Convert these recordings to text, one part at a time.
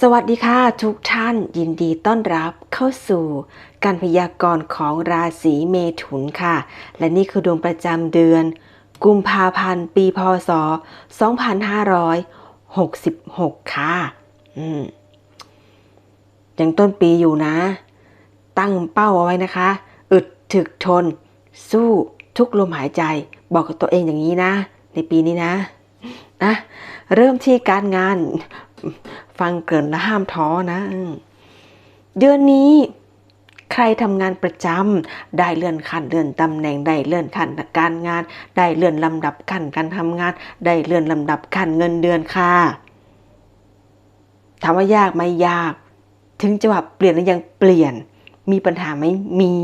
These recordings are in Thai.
สวัสดีค่ะทุกท่านยินดีต้อนรับเข้าสู่การพยากรณ์ของราศีเมถุนค่ะ และนี่คือดวงประจำเดือน กุมภาพันธ์ปีพศ 2566 ค่ะอืมยังต้นปีอยู่นะ ตั้งเป้าเอาไว้นะคะ อึดถึกทน สู้ทุกลมหายใจ บอกกับตัวเองอย่างนี้นะ ในปีนี้นะนะเริ่มที่การงาน ฟังเกินและห้ามท้อนะ เดือนนี้ใครทำงานประจำได้เลื่อนขั้นเลื่อนตำแหน่งได้เลื่อนขั้นการงาน ได้เลื่อนลำดับขั้นการทำงาน ได้เลื่อนลำดับขั้นเงินเดือนค่ะถามว่ายากไหมยาก ถึงจะว่าเปลี่ยนแล้วยังเปลี่ยน มีปัญหาไหมมี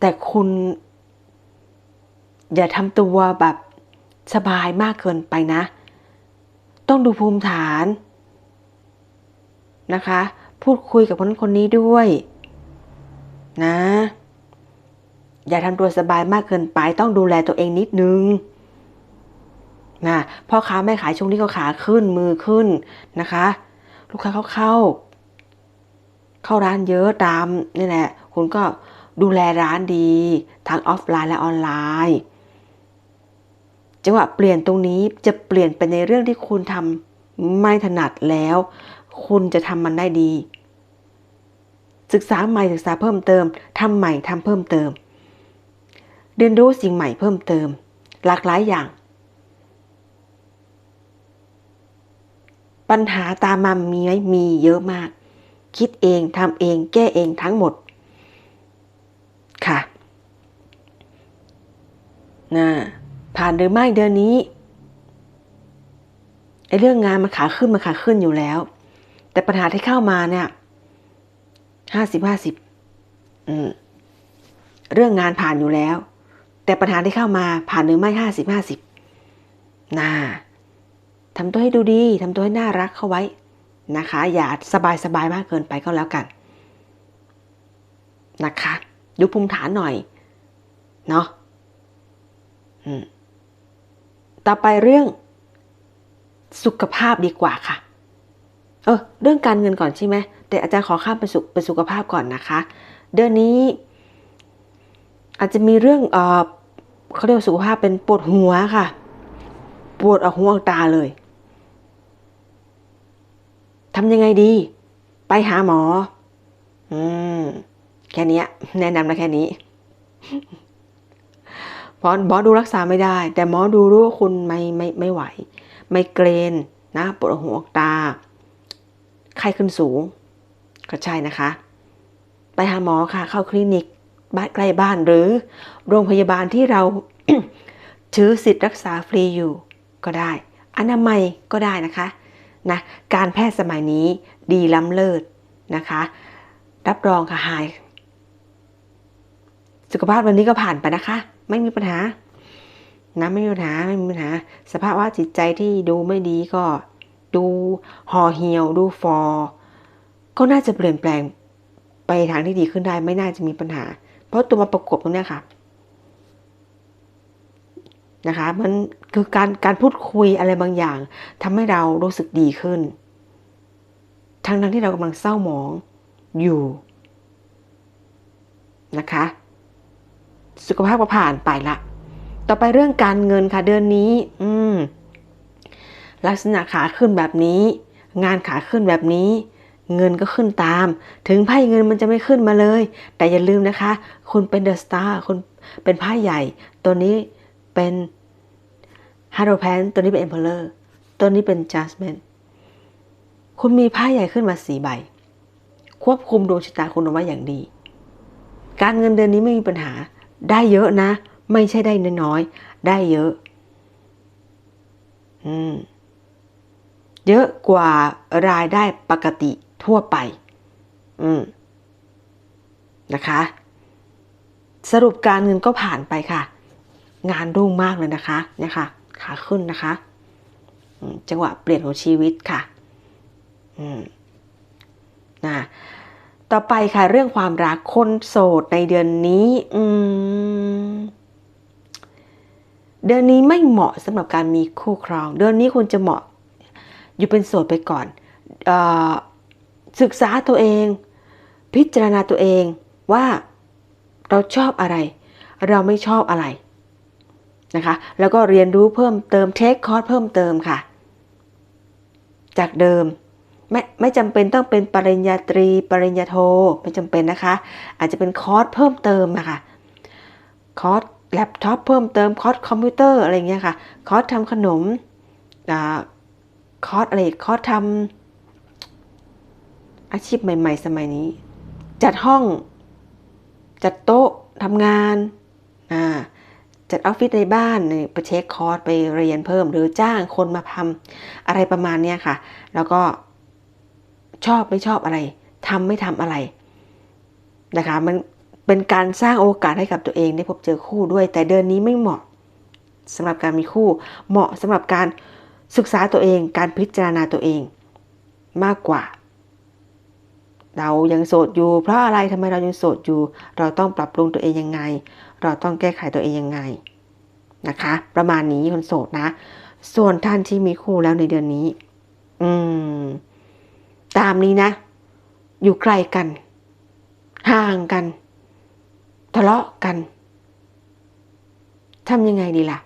แต่คุณ อย่าทำตัวแบบสบายมากเกินไปนะ ต้องดูภูมิฐานนะคะ พูดคุยกับคนคนนี้ด้วยนะ อย่าทำตัวสบายมากเกินไป ต้องดูแลตัวเองนิดนึงนะพ่อค้าแม่ขายช่วงนี้ก็ขาขึ้นมือขึ้นนะคะ ลูกค้าเข้าเข้า เข้าร้านเยอะตามนี่แหละ คุณก็ดูแลร้านดี ทั้งออฟไลน์และออนไลน์ จังหวะเปลี่ยนตรงนี้จะเปลี่ยนไปในเรื่องที่คุณทำไม่ถนัดแล้ว คุณจะทำมันได้ดี ศึกษาใหม่ศึกษาเพิ่มเติมทำใหม่ทำเพิ่มเติม เรียนรู้สิ่งใหม่เพิ่มเติม หลากหลายอย่าง ปัญหาตามมามีไหมมีเยอะมาก คิดเองทำเองแก้เองทั้งหมด ค่ะนะ ผ่านหรือไม่เดือนนี้ไอ้เรื่องงานมันขาขึ้นมันขาขึ้นอยู่แล้ว แต่ปัญหาที่เข้ามาเนี่ยห้าสิบห้าสิบเรื่องงานผ่านอยู่แล้ว แต่ปัญหาที่เข้ามาผ่านหรือไม่ห้าสิบห้าสิบน่าทำตัวให้ดูดีทำตัวให้น่ารักเข้าไว้นะคะ อย่าสบายสบายมากเกินไปก็แล้วกันนะคะ ดูภูมิฐานหน่อย เนาะอืม ต่อไปเรื่อง สุขภาพดีกว่าค่ะ เออเรื่องการเงินก่อนใช่ไหมแต่อาจารย์ขอข้ามไปสุขเป็นสุขภาพก่อนนะคะ เดือนนี้ อาจจะมีเรื่องเออเขาเรียกสุขภาพเป็นปวดหัวค่ะ ปวดออกหูออกตาเลยทำยังไงดี ไปหาหมอ อืม แค่นี้แนะนำนะแค่นี้ เพราะหมอดูรักษาไม่ได้ แต่หมอดูรู้ว่าคุณไม่ไม่ไม่ไหว ไม่เกรนนะปวดหัวตา ไข้ขึ้นสูง ก็ใช่นะคะ ไปหาหมอค่ะ เข้าคลินิกบ้านใกล้บ้านหรือ โรงพยาบาลที่เราถือสิทธิ์รักษาฟรีอยู่ก็ได้ อนามัยก็ได้นะคะนะการแพทย์สมัยนี้ดีล้ำเลิศนะคะ รับรองค่ะหาย สุขภาพวันนี้ก็ผ่านไปนะคะ ไม่มีปัญหานะไม่มีปัญหาไม่มีปัญหา สภาว่าจิตใจที่ดูไม่ดีก็ดูห่อเหี่ยวดูฟอ ก็น่าจะเปลี่ยนแปลงไปทางที่ดีขึ้นได้ไม่น่าจะมีปัญหา เพราะตัวมาประกบตรงนี้ค่ะนะคะมันคือการการพูดคุยอะไรบางอย่างทำให้เรารู้สึกดีขึ้น ทั้งนั้นที่เรากำลังเศร้าหมองอยู่นะคะ สุขภาพก็ผ่านไปละ ต่อไปเรื่องการเงินค่ะเดือนนี้ อืม ลักษณะขาขึ้นแบบนี้ งานขาขึ้นแบบนี้ เงินก็ขึ้นตาม ถึงไพ่เงินมันจะไม่ขึ้นมาเลย แต่อย่าลืมนะคะ คุณเป็นเดอะสตาร์คุณเป็นไพ่ใหญ่ ตัวนี้เป็นฮาร์โรแพนตัวนี้เป็นเอ็มเพลเลอร์ตัวนี้เป็นจัสเมนคุณมีไพ่ใหญ่ขึ้นมาสีใบ ควบคุมดวงชะตาคุณเอาไว้อย่างดี การเงินเดือนนี้ไม่มีปัญหา ได้เยอะนะ ไม่ใช่ได้น้อยๆได้เยอะ อืม เยอะกว่ารายได้ปกติทั่วไป อืม นะคะ สรุปการเงินก็ผ่านไปค่ะ งานรุ่งมากเลยนะคะ เนี่ยค่ะ ขาขึ้นนะคะ จังหวะเปลี่ยนของชีวิตค่ะนะต่อไปค่ะเรื่องความรักคนโสดในเดือนนี้เดือนนี้ไม่เหมาะสำหรับการมีคู่ครอง เดือนนี้คุณจะเหมาะอยู่เป็นโสดไปก่อนออศึกษาตัวเอง พิจารณาตัวเองว่าเราชอบอะไร เราไม่ชอบอะไรนะคะ แล้วก็เรียนรู้เพิ่มเติมเทคคอร์สเพิ่มเติมค่ะ จากเดิมไม่ไม่จำเป็นต้องเป็นปริญญาตรี ปริญญาโทไม่จำเป็นนะคะ อาจจะเป็นคอร์สเพิ่มเติมนะคะคอร์ส แล็ปท็อปเพิ่มเติมคอร์สคอมพิวเตอร์อะไรเงี้ยค่ะ คอร์สทำขนมอคอร์สอะไรคอร์สทำอาชีพใหม่ ๆ สมัยนี้ จัดห้อง จัดโต๊ะทำงานจัดออฟฟิศในบ้านไปเช็คคอร์สไปเรียนเพิ่ม หรือจ้างคนมาทำอะไรประมาณเนี้ยค่ะ แล้วก็ชอบไม่ชอบอะไรทำไม่ทำอะไรนะคะมัน เป็นการสร้างโอกาสให้กับตัวเองได้พบเจอคู่ด้วย แต่เดือนนี้ไม่เหมาะสำหรับการมีคู่ เหมาะสำหรับการศึกษาตัวเอง การพิจารณาตัวเองมากกว่า เรายังโสดอยู่ เพราะอะไรทำไมเรายังโสดอยู่ เราต้องปรับปรุงตัวเองยังไง เราต้องแก้ไขตัวเองยังไงนะคะ ประมาณนี้คนโสดนะ ส่วนท่านที่มีคู่แล้วในเดือนนี้ อืม ตามนี้นะ อยู่ไกลกัน ห่างกัน ทะเลาะกันทำยังไงดีล่ะ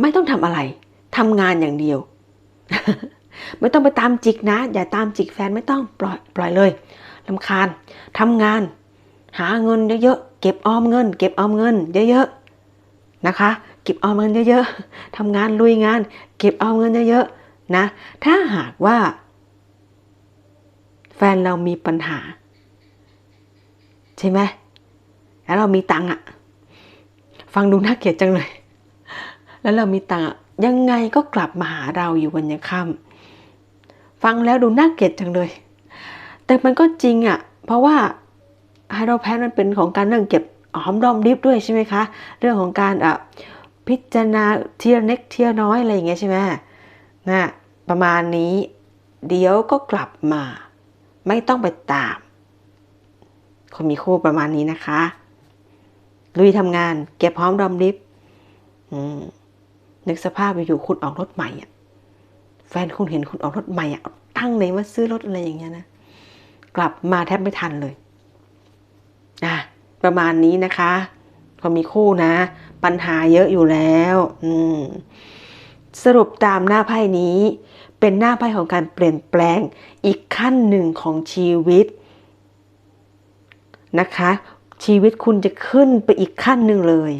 ไม่ต้องทำอะไรทำงานอย่างเดียว ไม่ต้องไปตามจิกนะ อย่าตามจิกแฟนไม่ต้องปล่อยปล่อยเลยลำคาญทำงาน หาเงินเยอะๆเก็บออมเงิน เก็บออมเงิน เยอะๆนะคะ เก็บออมเงินเยอะๆทำงานลุยงาน เก็บออมเงินเยอะๆนะ ถ้าหากว่า แฟนเรามีปัญหา ใช่ไหมแล้วเรามีตังค์อะฟังดูน่าเกลียดจังเลย แล้วเรามีตังค์อะยังไงก็กลับมาหาเราอยู่วันยังค่ำฟังแล้วดูน่าเกลียดจังเลย แต่มันก็จริงอะเพราะว่าไฮโดรแพนมันเป็นของการเรื่องเก็บหอมรอมริบด้วยใช่ไหมคะ เรื่องของการอะพิจารณาเทียเล็กเทียน้อยอะไรอย่างเงี้ยใช่ไหมนะประมาณนี้ เดี๋ยวก็กลับมา ไม่ต้องไปตาม คนมีคู่ประมาณนี้นะคะ ลุยทำงาน เก็บพร้อมรอมริบนึกสภาพอยู่คุณออกรถใหม่อะแฟนคุณเห็นคุณออกรถใหม่อะตั้งเลยว่าซื้อรถอะไรอย่างเงี้ยนะ กลับมาแทบไม่ทันเลยอะประมาณนี้นะคะพอมีคู่นะ ปัญหาเยอะอยู่แล้ว อืมสรุปตามหน้าไพ่นี้ เป็นหน้าไพ่ของการเปลี่ยนแปลงอีกขั้นหนึ่งของชีวิต นะคะ ชีวิตคุณจะขึ้นไปอีกขั้นหนึ่งเลย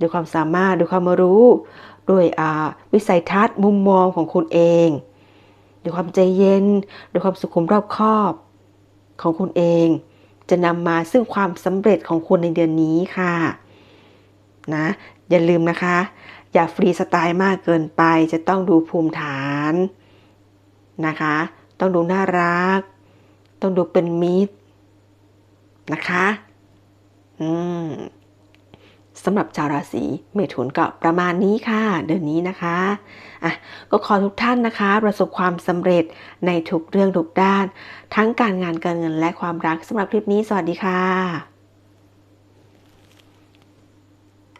ด้วยความสามารถด้วยความรู้ด้วยวิสัยทัศน์มุมมองของคุณเองด้วยความใจเย็นด้วยความสุขุมรอบคอบของคุณเอง จะนำมาซึ่งความสำเร็จของคุณในเดือนนี้ค่ะนะอย่าลืมนะคะ อย่าฟรีสไตล์มากเกินไปจะต้องดูภูมิฐานนะคะ ต้องดูน่ารัก ต้องดูเป็นมิตร นะคะ อืมสำหรับชาวราศีเมถุนก็ประมาณนี้ค่ะ เดือนนี้นะคะอะก็ขอทุกท่านนะคะ ประสบความสำเร็จในทุกเรื่องทุกด้าน ทั้งการงานการเงินและความรักสำหรับคลิปนี้สวัสดีค่ะ